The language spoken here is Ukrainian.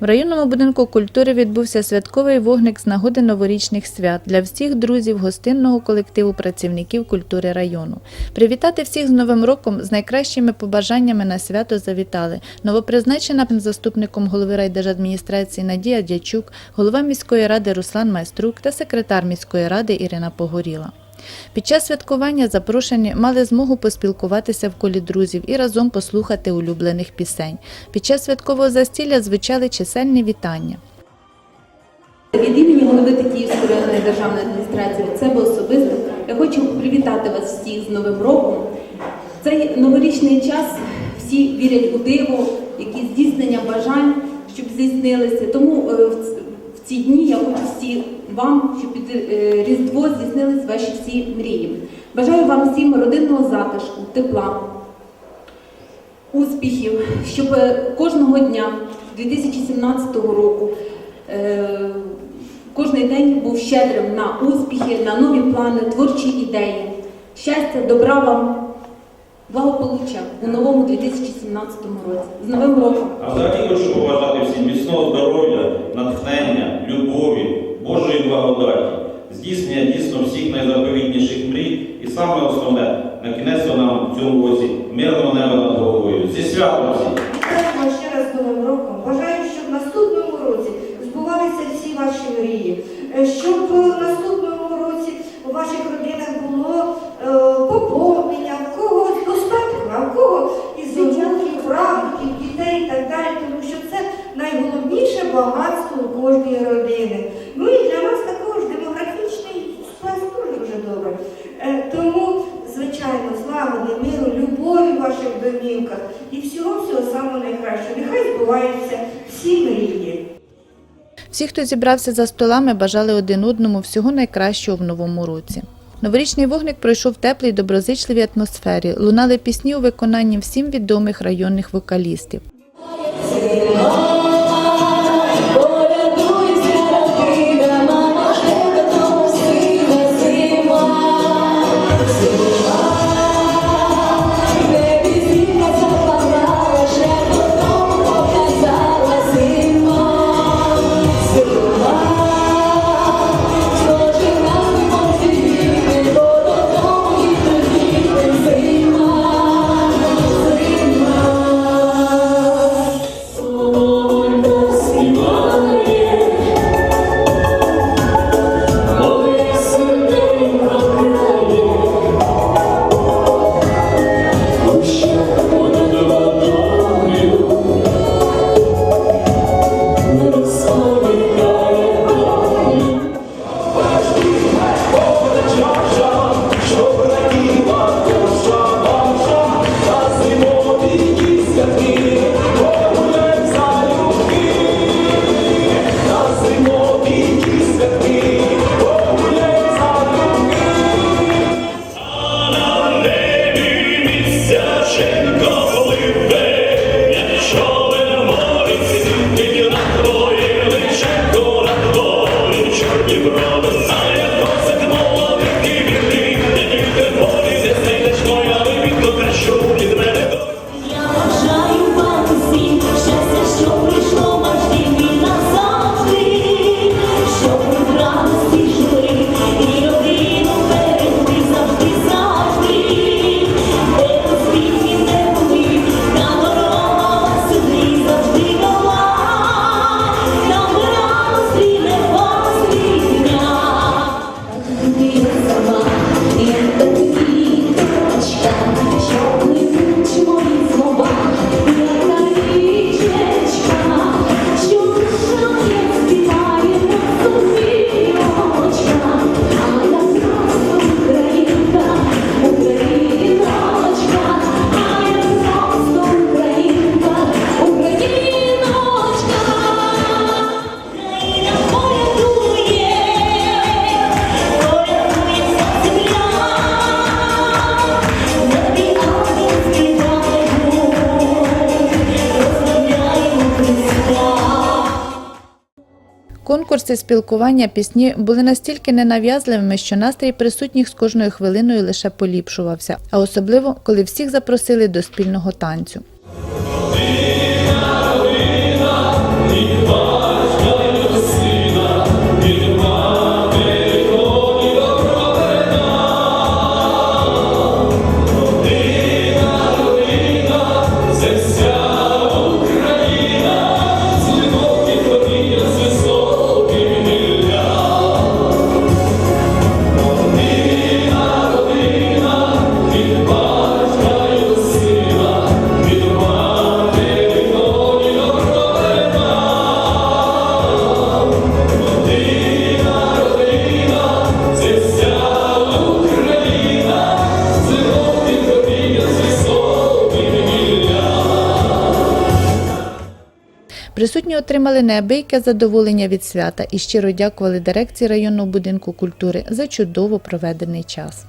В районному будинку культури відбувся святковий вогник з нагоди новорічних свят для всіх друзів гостинного колективу працівників культури району. Привітати всіх з Новим роком з найкращими побажаннями на свято завітали новопризначена заступником голови райдержадміністрації Надія Дячук, голова міської ради Руслан Майструк та секретар міської ради Ірина Погоріла. Під час святкування запрошені мали змогу поспілкуватися в колі друзів і разом послухати улюблених пісень. Під час святкового застілля звучали чисельні вітання. Від імені голови Тетіївської районної державної адміністрації від себе особисто я хочу привітати вас всіх з Новим роком. Цей новорічний час всі вірять у диво, якісь здійснення бажань, щоб здійснилися. Тому е, ці дні я хочу всі вам, щоб під е, Різдво здійснились ваші всі мрії. Бажаю вам всім родинного затишку, тепла, успіхів, щоб е, кожного дня 2017 року е, кожний день був щедрим на успіхи, на нові плани, творчі ідеї. Щастя, добра вам, благополуччя у новому 2017 році. З Новим роком! А взагалі хочу побажати всім міцного здоров'я, натхнення, любові, Божої благодаті, здійснення дійсно всіх найзаповітніших мрій і саме основне, на кінець нам в цьому році мирного неба над головою. Зі святом всіх! Багатство у кожної родини. Ну і для нас також демографічний сплеск дуже дуже добре. Тому, звичайно, злагоди, миру, любові в ваших домівках і всього-всього самого найкращого. Нехай збуваються всі мрії. Всі, хто зібрався за столами, бажали один одному всього найкращого в новому році. Новорічний вогник пройшов в теплій доброзичливій атмосфері. Лунали пісні у виконанні всім відомих районних вокалістів. Конкурси спілкування пісні були настільки ненав'язливими, що настрій присутніх з кожною хвилиною лише поліпшувався, а особливо коли всіх запросили до спільного танцю. Присутні отримали неабияке задоволення від свята і щиро дякували дирекції районного будинку культури за чудово проведений час.